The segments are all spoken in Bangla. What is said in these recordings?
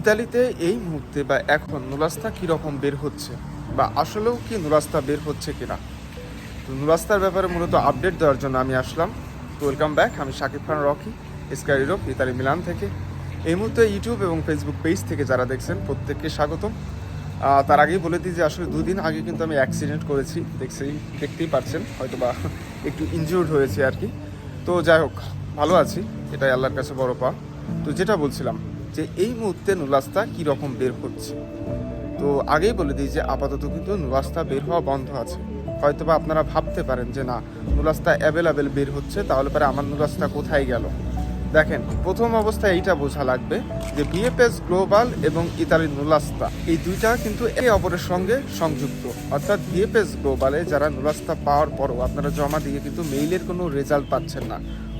ইতালিতে এই মুহূর্তে বা এখন নুরাস্তা কীরকম বের হচ্ছে? বা আসলেও কি নুরাস্তা বের হচ্ছে কিনা? তো নুরাস্তার ব্যাপারে মূলত আপডেট দেওয়ার জন্য আমি আসলাম। তো ওয়েলকাম ব্যাক, আমি Shakib Khan Rocky sky Europe, Italy, Milan থেকে। এই মুহূর্তে ইউটিউব এবং ফেসবুক পেজ থেকে যারা দেখছেন, প্রত্যেককে স্বাগতম। তার আগেই বলে দিই যে আসলে দুদিন আগে কিন্তু আমি অ্যাক্সিডেন্ট করেছি। দেখছি দেখতেই পারছেন হয়তো বা একটু ইনজিউর্ড হয়েছে আর কি। তো যাই হোক, ভালো আছি, এটাই আল্লাহর কাছে বড় পা তো যেটা বলছিলাম যে এই মুহূর্তে নুলাস্তা কীরকম বের হচ্ছে। তো আগেই বলে দিই যে আপাতত কিন্তু নুলাস্তা বের হওয়া বন্ধ আছে। হয়তো বা আপনারা ভাবতে পারেন যে, না, নুলাস্তা অ্যাভেলেবেল বের হচ্ছে, তাহলে পরে আমার নুলাস্তা কোথায় গেল? দেখেন, প্রথম অবস্থায় এইটা বোঝা লাগবে যে বিএফএস গ্লোবাল এবং ইতালির নুলাস্তা, এই দুইটা কিন্তু একে অপরের সঙ্গে সংযুক্ত। অর্থাৎ বিএফএস গ্লোবালে যারা নুলাস্তা পাওয়ার পরও আপনারা জমা দিয়ে কিন্তু মেইলের কোনো রেজাল্ট পাচ্ছেন না।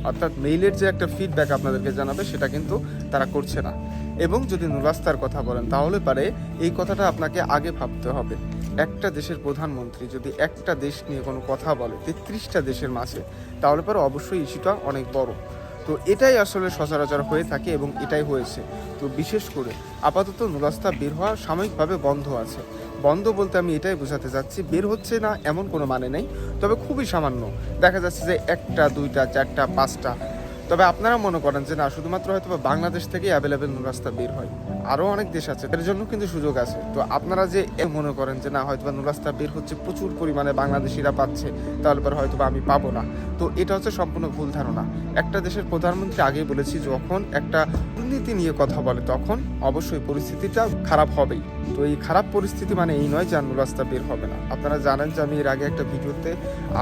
অর্থাৎ মেইলের যে একটা ফিডব্যাক আপনাদেরকে জানাবে, সেটা কিন্তু তারা করছে না। এবং যদি নুরাস্তার কথা বলেন, তাহলে পারে এই কথাটা আপনাকে আগে ভাবতে হবে। একটা দেশের প্রধানমন্ত্রী যদি একটা দেশ নিয়ে কোনো কথা বলে, তেত্রিশটা দেশের মাঝে, তাহলে পরে অবশ্যই ইস্যুটা অনেক বড়। তো এটাই আসলে সচরাচর হয়ে থাকে এবং এটাই হয়েছে। তো বিশেষ করে আপাতত নুরাস্তা বের হওয়া সাময়িকভাবে বন্ধ আছে। বন্ধ বলতে আমি এটাই বোঝাতে চাচ্ছি, বের হচ্ছে না এমন কোনো মানে নেই, তবে খুবই সামান্য। দেখা যাচ্ছে যে একটা, দুইটা, চারটা, পাঁচটা তবে আপনারা মনে করেন যে না, শুধুমাত্র হয়তো বাংলাদেশ থেকেই অ্যাভেলেবেল নুরাস্তা বের হয়। আরও অনেক দেশ আছে এর জন্য কিন্তু সুযোগ আছে। তো আপনারা যে এ মনে করেন যে না, হয়তো বা নুরাস্তা বের হচ্ছে প্রচুর পরিমাণে বাংলাদেশিরা পাচ্ছে, তাহলে পরে হয়তো আমি পাবো না। তো এটা হচ্ছে সম্পূর্ণ ভুল ধারণা। একটা দেশের প্রধানমন্ত্রী আগেই বলেছি, যখন একটা দুর্নীতি নিয়ে কথা বলে, তখন অবশ্যই পরিস্থিতিটা খারাপ হবেই। তো এই খারাপ পরিস্থিতি মানে এই নয় যে আর নুরাস্তা বের হবে না। আপনারা জানেন যে আমি এর আগে একটা ভিডিওতে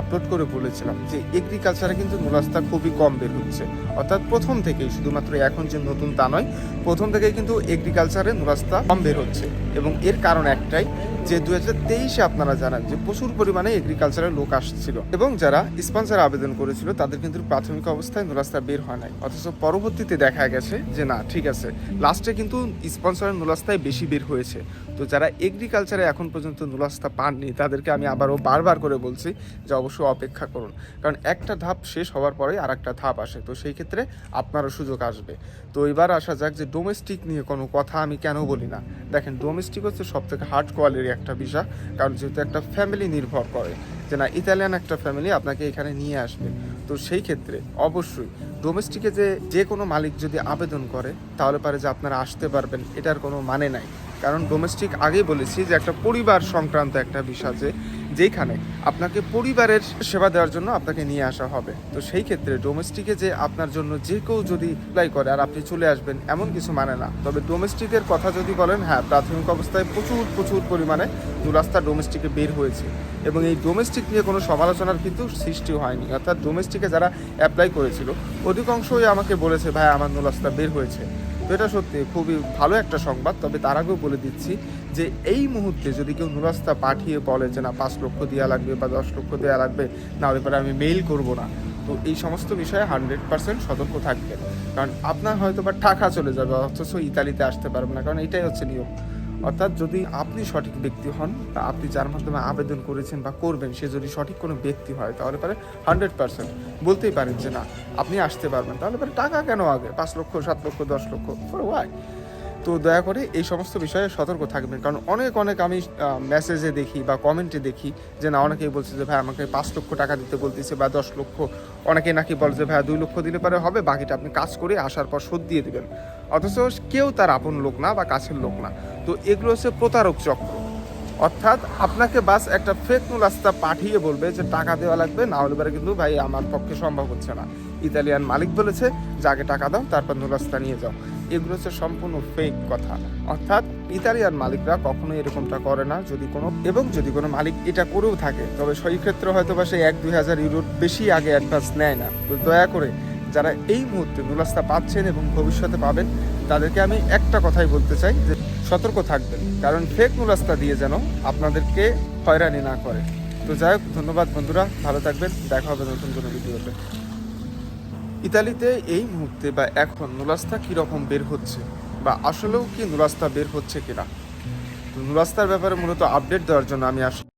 আপলোড করে বলেছিলাম যে এগ্রিকালচারে কিন্তু নুরাস্তা খুবই কম বের হচ্ছে। অর্থাৎ প্রথম থেকেই, শুধুমাত্র এখন যে নতুন তা নয়, প্রথম থেকেই কিন্তু এগ্রিকালচারে নুরাস্তা কম বের হচ্ছে। এবং এর কারণ একটাই যে দু হাজার তেইশে আপনারা জানেন যে প্রচুর পরিমাণে এগ্রিকালচারের লোক আসছিল। এবং যারা স্পন্সর আবেদন করেছিল, তাদের কিন্তু প্রাথমিক অবস্থায় নুরাস্তা বের হয় নাই। অথচ পরবর্তীতে দেখা গেছে যে না, ঠিক আছে লাস্টে কিন্তু স্পন্সরের নুলাস্তায় বেশি বের হয়েছে। তো যারা এগ্রিকালচারে এখন পর্যন্ত নুলাস্তা পাননি, তাদেরকে আমি আবারও বারবার করে বলছি যে অবশ্যই অপেক্ষা করুন। কারণ একটা ধাপ শেষ হওয়ার পরে আর একটা ধাপ আসে। তো সেই ক্ষেত্রে আপনারও সুযোগ আসবে। তো এবার আসা যাক যে ডোমেস্টিক নিয়ে কোনো কথা আমি কেন বলি না। দেখেন ডোমেস্টিক হচ্ছে সব থেকে হার্ড কোয়ালিটির একটা বিষয়। কারণ যেহেতু একটা ফ্যামিলি নির্ভর করে যে না ইতালিয়ান একটা ফ্যামিলি আপনাকে এখানে নিয়ে আসবে। তো সেই ক্ষেত্রে অবশ্যই ডোমেস্টিকে যে যে কোনো মালিক যদি আবেদন করে, তাহলে পারে যে আপনারা আসতে পারবেন, এটার কোনো মানে নাই। কারণ ডোমেস্টিক আগেই বলেছি যে একটা পরিবার সংক্রান্ত একটা বিষয় যে যেখানে আপনাকে পরিবারের সেবা দেওয়ার জন্য আপনাকে নিয়ে আসা হবে। তো সেই ক্ষেত্রে ডোমেস্টিকে যে আপনার জন্য যে কেউ যদি অ্যাপ্লাই করে আর আপনি চলে আসবেন, এমন কিছু মানে না। তবে ডোমেস্টিকের কথা যদি বলেন হ্যাঁ প্রাথমিক অবস্থায় প্রচুর প্রচুর পরিমাণে দু রাস্তা ডোমেস্টিকে বের হয়েছে। এবং এই ডোমেস্টিক নিয়ে কোনো সমালোচনার কিন্তু সৃষ্টি হয়নি। অর্থাৎ ডোমেস্টিকে যারা অ্যাপ্লাই করেছিল, অধিকাংশই আমাকে বলেছে, ভাই, আমার নুলাস্তা বের হয়েছে। তো এটা সত্যি খুবই ভালো একটা সংবাদ, তবে তার আগেও বলে দিচ্ছি যে এই মুহূর্তে যদি কেউ নুরাস্তা পাঠিয়ে বলে যে না, পাঁচ লক্ষ দেওয়া লাগবে বা দশ লক্ষ দেওয়া লাগবে, না হলে পরে আমি মেইল করব না। তো এই সমস্ত বিষয়ে হান্ড্রেড পার্সেন্ট সতর্ক থাকবে কারণ আপনার হয়তো বা টাকা চলে যাবে, অথচ ইতালিতে আসতে পারবে না, কারণ এটাই হচ্ছে নিয়ম। অর্থাৎ যদি আপনি সঠিক ব্যক্তি হন বা আপনি যার মাধ্যমে আবেদন করেছেন বা করবেন, সে যদি সঠিক কোনো ব্যক্তি হয়, তাহলে পরে হান্ড্রেড পার্সেন্ট বলতেই পারেন যে না, আপনি আসতে পারবেন, তাহলে পরে টাকা কেন আগে? পাঁচ লক্ষ, সাত লক্ষ, দশ লক্ষ ফর ওয়াই তো দয়া করে এই সমস্ত বিষয়ে সতর্ক থাকবেন। কারণ অনেক অনেক আমি মেসেজে দেখি বা কমেন্টে দেখি যে, না, অনেকেই বলছে যে, ভাই, আমাকে পাঁচ লক্ষ টাকা দিতে বলতেছে বা দশ লক্ষ। অনেকে নাকি বলে যে, ভাই, দুই লক্ষ দিলে পরে হবে, বাকিটা আপনি কাজ করে আসার পর শোধ দিয়ে দেবেন। অথচ কেউ তার আপন লোক না বা কাছের লোক না। তো এগুলো হচ্ছে প্রতারক চক্র। অর্থাৎ আপনাকে বাস একটা ফেক রাস্তা পাঠিয়ে বলবে যে, টাকা দেওয়া লাগবে, না হলে কিন্তু, ভাই, আমার পক্ষে সম্ভব হচ্ছে না। ইতালিয়ান মালিক বলেছে যে আগে টাকা দাও, তারপর নুরাস্তা নিয়ে যাও। এগুলো হচ্ছে সম্পূর্ণ ফেক কথা। অর্থাৎ ইতালিয়ান মালিকরা কখনোই এরকমটা করে না, যদি কোনো এবং যদি কোনো মালিক এটা করেও থাকে, তবে সেই ক্ষেত্রে হয়তো বা সেই এক দুই হাজার ইউরোর বেশি আগে অ্যাডভান্স নেয় না। তো দয়া করে যারা এই মুহূর্তে নুরাস্তা পাচ্ছেন এবং ভবিষ্যতে পাবেন, তাদেরকে আমি একটা কথাই বলতে চাই যে সতর্ক থাকবেন, কারণ ফেক নুরাস্তা দিয়ে যেন আপনাদেরকে হয়রানি না করে। তো যাই হোক, ধন্যবাদ বন্ধুরা, ভালো থাকবেন, দেখা হবে নতুন কোনো ভিডিওতে। ইতালিতে এই মুহূর্তে বা এখন নুরাস্তা কীরকম বের হচ্ছে? বা আসলেও কি নুরাস্তা বের হচ্ছে কিনা? তো নুরাস্তার ব্যাপারে মূলত আপডেট দেওয়ার জন্য আমি আস।